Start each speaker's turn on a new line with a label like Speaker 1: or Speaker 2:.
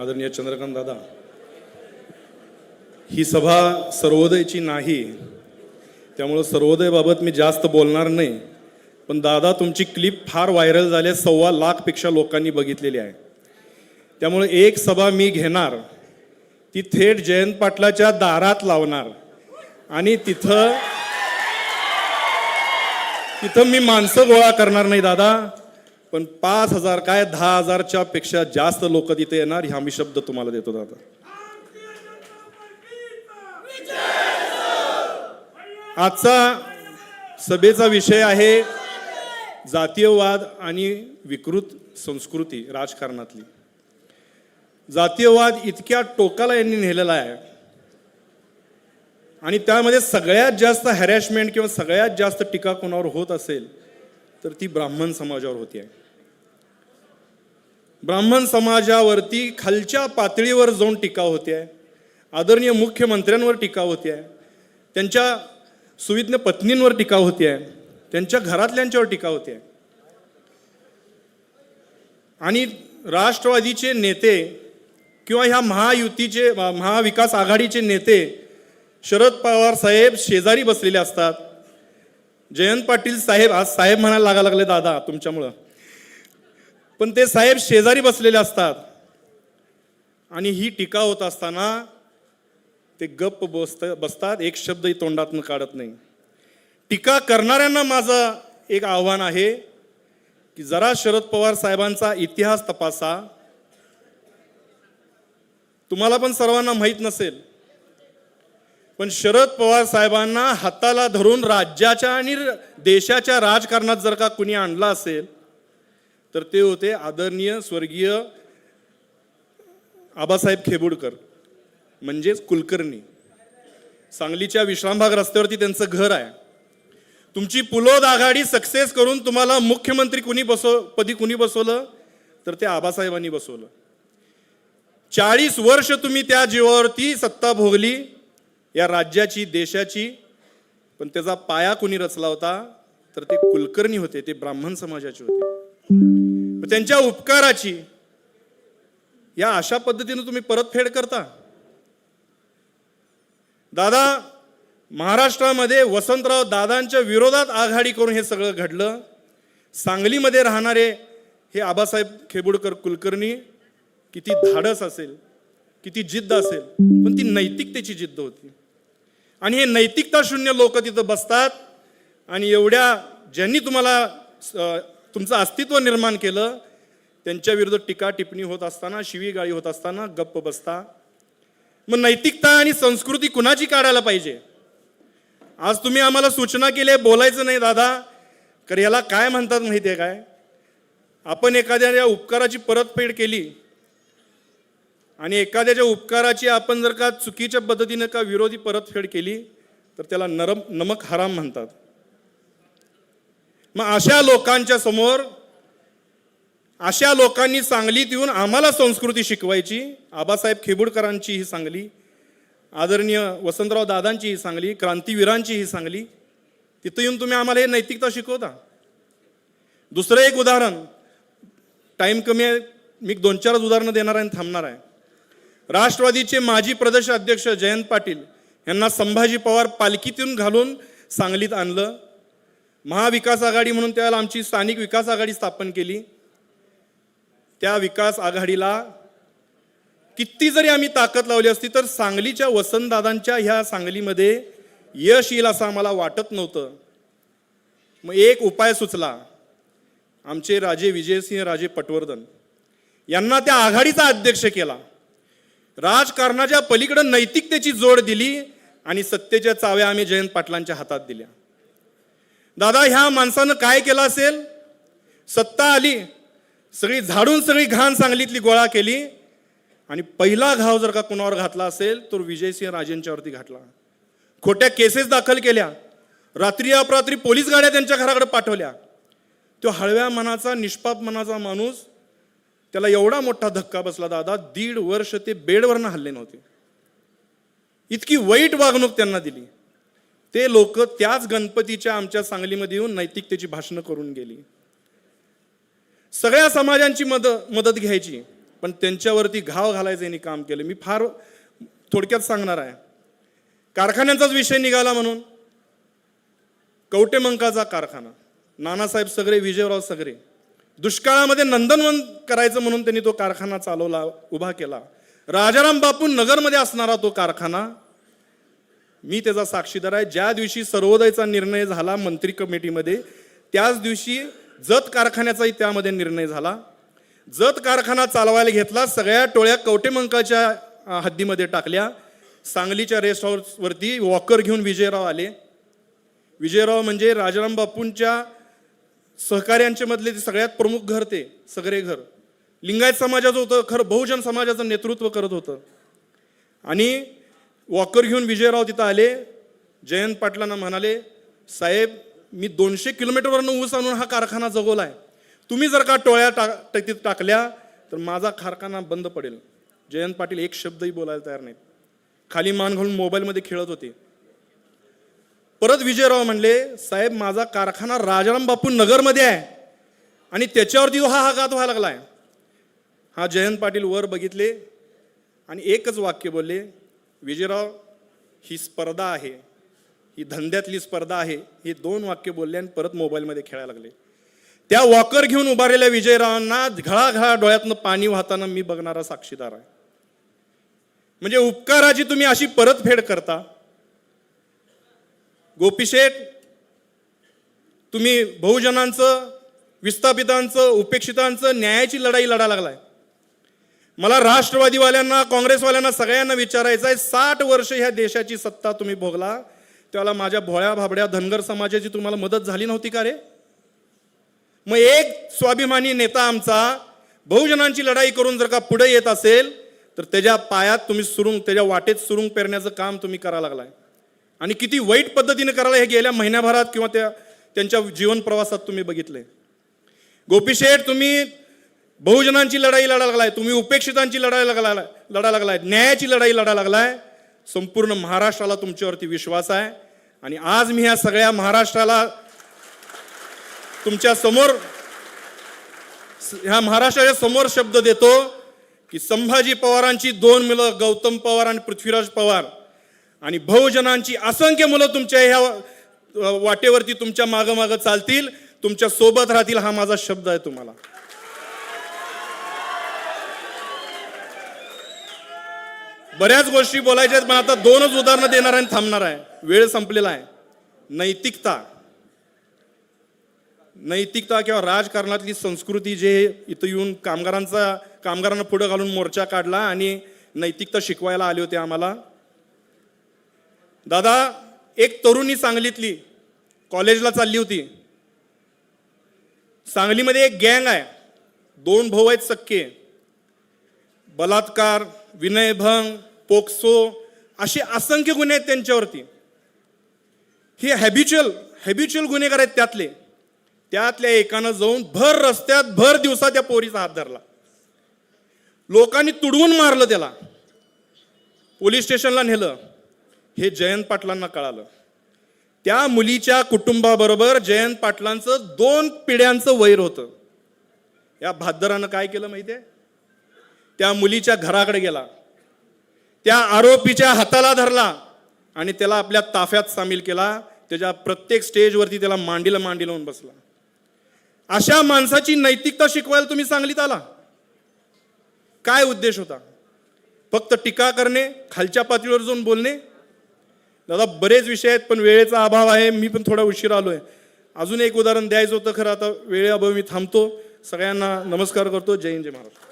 Speaker 1: आदरणीय चंद्रकांत दादा ही सभा सर्वोदयची नाही त्यामुळं सर्वोदयबाबत मी जास्त बोलणार नाही पण दादा तुमची क्लिप फार व्हायरल झाली आहे सव्वा लाखपेक्षा लोकांनी बघितलेली आहे. त्यामुळे एक सभा मी घेणार ती थेट जयंत पाटलाच्या दारात लावणार आणि तिथं तिथं मी माणसं गोळा करणार नाही दादा. पण पाच हजार काय दहा हजारच्या पेक्षा जास्त लोक तिथे येणार ह्या मी शब्द तुम्हाला देतो दादा. आजचा सभेचा विषय आहे जातीयवाद आणि विकृत संस्कृती राजकारणातली. जातीयवाद इतक्या टोकाला यांनी नेलेला आहे. आणि त्यामध्ये सगळ्यात जास्त हॅरॅशमेंट किंवा सगळ्यात जास्त टीका कोणावर होत असेल तर ती ब्राह्मण समाजावर होती. आहे ब्राह्मण समाजावरती खालच्या पातळीवर जाऊन टीका होते. आहे आदरणीय मुख्यमंत्र्यांवर टीका होते. आहे त्यांच्या सुविज्ञ पत्नींवर टीका होते. आहे त्यांच्या घरातल्यांच्यावर टीका होते. आहे आणि राष्ट्रवादीचे नेते किंवा ह्या महायुतीचे महाविकास आघाडीचे नेते शरद पवार साहेब शेजारी बसलेले असतात. जयंत पाटील साहेब आज साहेब म्हणायला लागा लागले दादा तुमच्यामुळं. पण ते साहेब शेजारी बसलेले असतात. आणि ही टीका होत असताना ते गप्प बसत बसतात एक शब्दही तोंडातनं काढत नाही. टीका करणाऱ्यांना माझं एक आव्हान आहे की जरा शरद पवार साहेबांचा इतिहास तपासा. तुम्हाला पण सर्वांना माहीत नसेल पण शरद पवार साहेबांना हाताला धरून राज्याच्या आणि देशाच्या राजकारणात जर का कुणी आणला असेल तर ते होते आदरणीय स्वर्गीय आबासाहेब खेबुडकर म्हणजेच कुलकर्णी. सांगलीच्या विश्रामबाग रस्त्यावरती त्यांचं घर आहे. तुमची पुलोद आघाडी सक्सेस करून तुम्हाला मुख्यमंत्री कुणी बसव पदी कुणी बसवलं तर ते आबासाहेबांनी बसवलं. चाळीस वर्ष तुम्ही त्या जीवावरती सत्ता भोगली या राज्याची देशाची पण त्याचा पाया कोणी रचला होता? तर ते कुलकर्णी होते ते ब्राह्मण समाजाचे होते. त्यांच्या उपकाराची या अशा पद्धतीनं तुम्ही परतफेड करता. दादा महाराष्ट्रामध्ये वसंतराव दादांच्या विरोधात आघाडी करून हे सगळं घडलं. सांगलीमध्ये राहणारे हे आबासाहेब खेबुडकर कुलकर्णी किती धाडस असेल. किती जिद्द असेल. पण ती नैतिकतेची जिद्द होती. आणि हे नैतिकता शून्य लोक तिथं बसतात आणि एवढ्या ज्यांनी तुम्हाला तुमचं अस्तित्व निर्माण केलं त्यांच्या विरुद्ध टीका टिप्पणी होत असताना शिवीगाळी होत असताना गप्प बसता. मग नैतिकता आणि संस्कृती कुणाची काढायला पाहिजे? आज तुम्ही आम्हाला सूचना केली आहे, बोलायचं नाही दादा. तर याला काय म्हणतात माहिती आहे काय? आपण एखाद्या उपकाराची परतफेड केली आणि एखाद्याच्या उपकाराची आपण जर का चुकीच्या पद्धतीनं का विरोधी परतफेड केली तर त्याला नरम नमक हराम म्हणतात. मग अशा लोकांच्या समोर अशा लोकांनी सांगलीत येऊन आम्हाला संस्कृती शिकवायची आबासाहेब खेबुडकरांची ही सांगली आदरणीय वसंतराव दादांची ही सांगली क्रांतीवीरांची ही सांगली तिथं येऊन तुम्ही आम्हाला हे नैतिकता शिकवता. दुसरं एक उदाहरण टाईम कमी आहे मी दोन चारच उदाहरणं देणार आहे आणि थांबणार आहे. राष्ट्रवादीचे माजी प्रदेश अध्यक्ष जयंत पाटील यांना संभाजी पवार पालखीतून घालून सांगलीत आणलं. महाविकास आघाडी म्हणून त्याला आमची स्थानिक विकास आघाडी स्थापन केली. त्या विकास आघाडीला किती जरी आम्ही ताकद लावली असती तर सांगलीच्या वसंतदादांच्या ह्या सांगलीमध्ये यश येईल असं आम्हाला वाटत नव्हतं. मग एक उपाय सुचला. आमचे राजे विजयसिंह राजे पटवर्धन यांना त्या आघाडीचा अध्यक्ष केला. राजकारणाच्या पलीकडे नैतिकतेची जोड दिली आणि सत्तेच्या चाव्या आम्ही जयंत पाटलांच्या हातात दिल्या. दादा ह्या माणसानं काय केलं असेल? सत्ता आली सगळी झाडून सगळी घाण सांगलीतली गोळा केली आणि पहिला घाव जर का कुणावर घातला असेल तर विजयसिंह राजेंच्यावरती घातला. खोट्या केसेस दाखल केल्या. रात्री अपरात्री पोलीस गाड्या त्यांच्या घराकडे पाठवल्या. तो हळव्या मनाचा निष्पाप मनाचा माणूस त्याला एवढा मोठा धक्का बसला दादा दीड वर्ष ते बेडवरनं हल्ले नव्हते. इतकी वाईट वागणूक त्यांना दिली. ते लोक त्याच गणपतीच्या आमच्या सांगलीमध्ये येऊन नैतिकतेची भाषणं करून गेली. सगळ्या समाजांची मदत मदत घ्यायची पण त्यांच्यावरती घाव घालायचं यांनी काम केलं. मी फार थोडक्यात सांगणार आहे. कारखान्यांचाच विषय निघाला म्हणून. कवटेमंकाचा कारखाना. नानासाहेब सगळे विजयराव सगळे दुष्काळामध्ये नंदनवन करायचं म्हणून त्यांनी तो कारखाना चालवला उभा केला. राजाराम बापू नगरमध्ये असणारा तो कारखाना मी त्याचा साक्षीदार आहे. ज्या दिवशी सर्वोदयचा निर्णय झाला मंत्री कमिटीमध्ये त्याच दिवशी जत कारखान्याचाही त्यामध्ये निर्णय झाला. जत कारखाना चालवायला घेतला सगळ्या टोळ्या कवटेमंकाच्या हद्दीमध्ये टाकल्या. सांगलीच्या रेस्ट हाऊसवरती वॉकर घेऊन विजयराव आले. विजयराव म्हणजे राजाराम बापूंच्या सहकार्यांचे मधले ते सगळ्यात प्रमुख घर ते सगळे घर. लिंगायत समाजाचं होतं खरं बहुजन समाजाचं नेतृत्व करत होतं. आणि वॉकर घेऊन विजयराव तिथं आले जयंत पाटलांना म्हणाले साहेब मी दोनशे किलोमीटरवरनं ऊस आणून हा कारखाना जगवला आहे तुम्ही जर का टोळ्या टा तिथं टाकल्या तर माझा कारखाना बंद पडेल. जयंत पाटील एक शब्दही बोलायला तयार नाहीत. खाली मान घालून मोबाईलमध्ये खेळत होते. परत विजयराव म्हणले साहेब माझा कारखाना राजाराम बापू नगरमध्ये आहे आणि त्याच्यावरती हा हाघात व्हायला लागलाय. हा जयंत पाटील वर बघितले आणि एकच वाक्य बोलले विजयराव ही स्पर्धा आहे ही धंद्यातली स्पर्धा आहे. हे दोन वाक्य बोलले आणि परत मोबाईलमध्ये खेळायला लागले. त्या वॉकर घेऊन उभारलेल्या विजयरावांना घळाघळा डोळ्यातनं पाणी वाहताना मी बघणारा साक्षीदार आहे. म्हणजे उपकाराची तुम्ही अशी परतफेड करता गोपीशेठ तुम्ही बहुजनांचं विस्थापितांचं उपेक्षितांचं न्यायाची लढाई लढा लागलाय. मला राष्ट्रवादीवाल्यांना काँग्रेसवाल्यांना सगळ्यांना विचारायचं आहे साठ वर्ष ह्या देशाची सत्ता तुम्ही भोगला त्याला माझ्या भोळ्या भाबड्या धनगर समाजाची तुम्हाला मदत झाली नव्हती का रे? मग एक स्वाभिमानी नेता आमचा बहुजनांची लढाई करून जर का पुढे येत असेल तर त्याच्या पायात तुम्ही सुरुंग त्याच्या वाटेत सुरुंग पेरण्याचं काम तुम्ही करायला लागलाय. आणि किती वाईट पद्धतीने करायला हे गेल्या महिन्याभरात किंवा त्या त्यांच्या जीवन प्रवासात तुम्ही बघितले. गोपीशेठ तुम्ही बहुजनांची लढाई लढा लागलाय तुम्ही उपेक्षितांची लढाई लागला लढा लागलाय न्यायाची लढाई लढा लागलाय. संपूर्ण महाराष्ट्राला तुमच्यावरती विश्वास आहे. आणि आज मी ह्या सगळ्या महाराष्ट्राला तुमच्यासमोर ह्या महाराष्ट्राच्या समोर शब्द देतो की संभाजी पवारांची दोन मुलं गौतम पवार आणि पृथ्वीराज पवार. आणि बहुजनांची असंख्य मुलं तुमच्या ह्या वाटेवरती तुमच्या मागं मागं चालतील. तुमच्यासोबत राहतील हा माझा शब्द आहे तुम्हाला. बऱ्याच गोष्टी बोलायच्या आहेत पण आता दोनच उदाहरणं देणार आहे आणि थांबणार आहे. वेळ संपलेला आहे. नैतिकता. नैतिकता किंवा राजकारणातली संस्कृती जे इथं येऊन कामगारांचा कामगारांना पुढं घालून मोर्चा काढला आणि नैतिकता शिकवायला आले होते आम्हाला. दादा एक तरुणी सांगलीतली कॉलेजला चालली होती. सांगलीमध्ये एक गँग आहे. दोन भाऊ आहेत सक्के. बलात्कार विनयभंग पोक्सो असे असंख्य गुन्हे आहेत त्यांच्यावरती. हे हॅबिच्युअल हॅबिच्युअल गुन्हेगार आहेत त्यातले. त्यातल्या एकानं जाऊन भर रस्त्यात भर दिवसा त्या पोरीचा हात धरला. लोकांनी तुडवून मारलं त्याला. पोलीस स्टेशनला नेलं. हे जयंत पाटलांना कळालं. त्या मुलीच्या कुटुंबाबरोबर जयंत पाटलांचं दोन पिढ्यांचं वैर होतं. या भाद्दरानं काय केलं माहितीये त्या मुलीच्या घराकडे गेला. त्या आरोपीच्या हाताला धरला आणि त्याला आपल्या ताफ्यात सामील केला. त्याच्या प्रत्येक स्टेजवरती त्याला मांडीला मांडी लावून बसला. अशा माणसाची नैतिकता शिकवायला तुम्ही सांगलीत आला. काय उद्देश होता? फक्त टीका करणे खालच्या पातळीवर जाऊन बोलणे दादा बरेच विषय आहेत पण वेळेचा अभाव आहे मी पण थोडा उशीर आलो आहे अजून एक उदाहरण द्यायचं होतं खरं आता वेळेअभावी मी थांबतो. सगळ्यांना नमस्कार करतो. जय हिंद जय महाराष्ट्र.